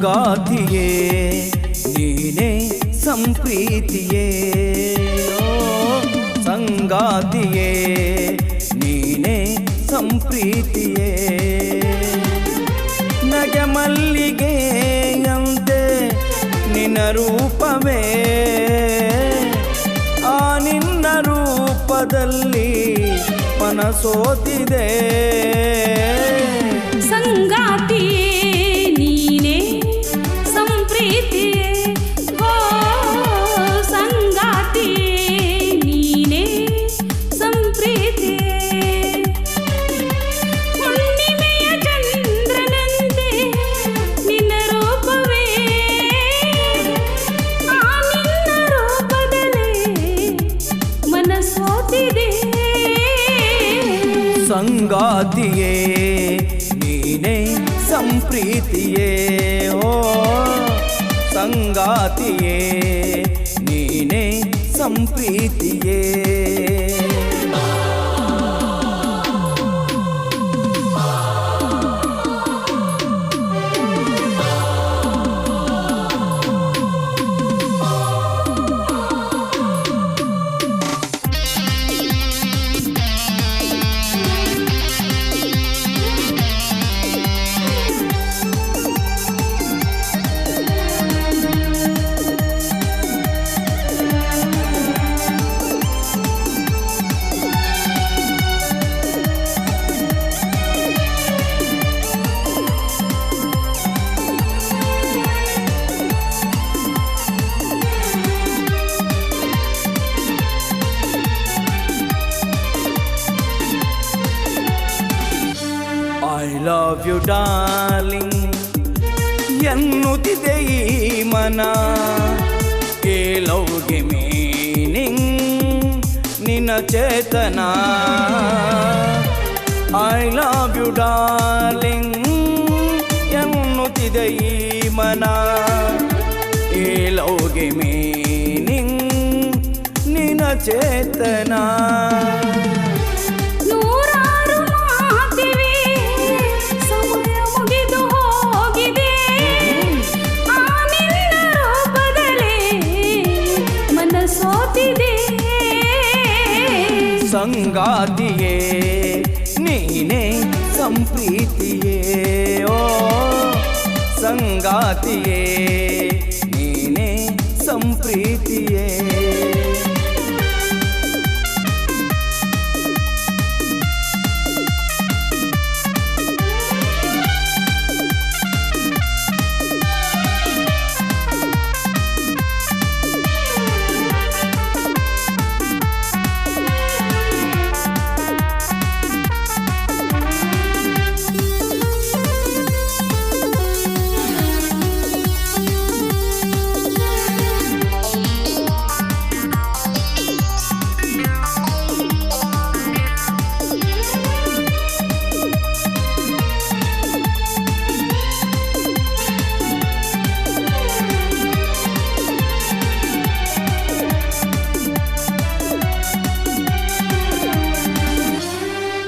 ಸಂಗಾತಿಯೇ ನೀನೇ ಸಂಪ್ರೀತಿಯೇ. ಸಂಗಾತಿಯೇ, ನೀನೇ ಸಂಪ್ರೀತಿಯೇ. ನಗೆ ಮಲ್ಲಿಗೆಯಂತೆ ನಿನ್ನ ರೂಪವೇ. ಆ ನಿನ್ನ ರೂಪದಲ್ಲಿ ಮನಸೋತಿದೆ. ಸಂಗಾತಿಯೇ. ಸಂಗಾತಿಯೇ ನೀನೇ ಸಂಪ್ರೀತಿಯೇ ಓ ಸಂಗಾತಿಯೇ ನೀನೇ ಸಂಪ್ರೀತಿಯೇ. ಲವ್ ಯು ಡಾರ್ಲಿಂಗ್ ಎನ್ನುತ್ತಿದೆ ಈ ಮನ ಈ ಲವ್ಗೆ ಮೀನಿಂಗ್ ನಿನ್ನ ಚೇತನ ಐ ಲವ್ ಯು ಡಾರ್ಲಿಂಗ್ ಎನ್ನುತ್ತಿದೆ ಈ ಮನ ಈ ಲವ್ಗೆ ಮೀನಿಂಗ್ ನಿನ್ನ ಚೇತನ ಸಂಗಾತಿಯೇ ನೀನೇ ಸಂಪ್ರೀತಿಯೇ ಓ ಸಂಗಾತಿಯೇ ನೀನೇ ಸಂಪ್ರೀತಿಯೇ.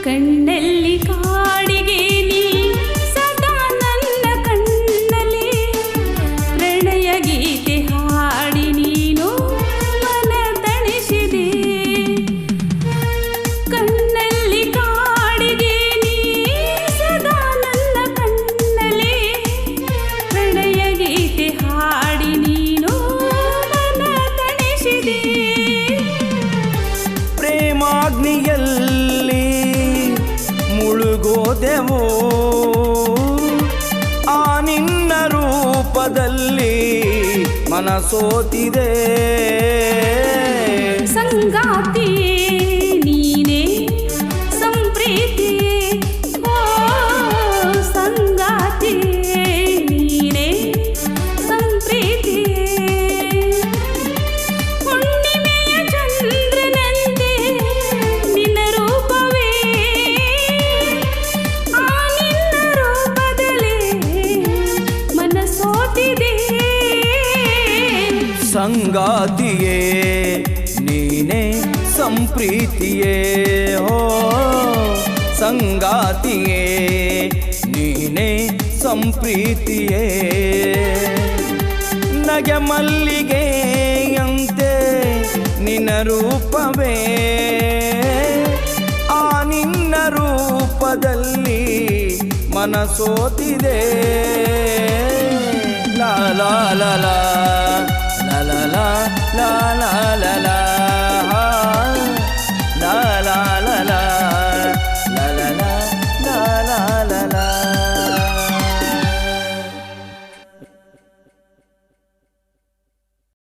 கண் ಮನಸೋತಿದೆ ಸಂಗಾತಿಯೇ ನೀನೇ ಸಂಗಾತಿಯೇ, ನೀನೇ ಸಂಪ್ರೀತಿಯೇ ಓ ಸಂಗಾತಿಯೇ, ನೀನೇ ಸಂಪ್ರೀತಿಯೇ. ನಗೆ ಮಲ್ಲಿಗೆಯಂತೆ ನಿನ್ನ ರೂಪವೇ, ಆ ನಿನ್ನ ರೂಪದಲ್ಲಿ ಮನಸೋತಿದೆ. ಲಾ. la la la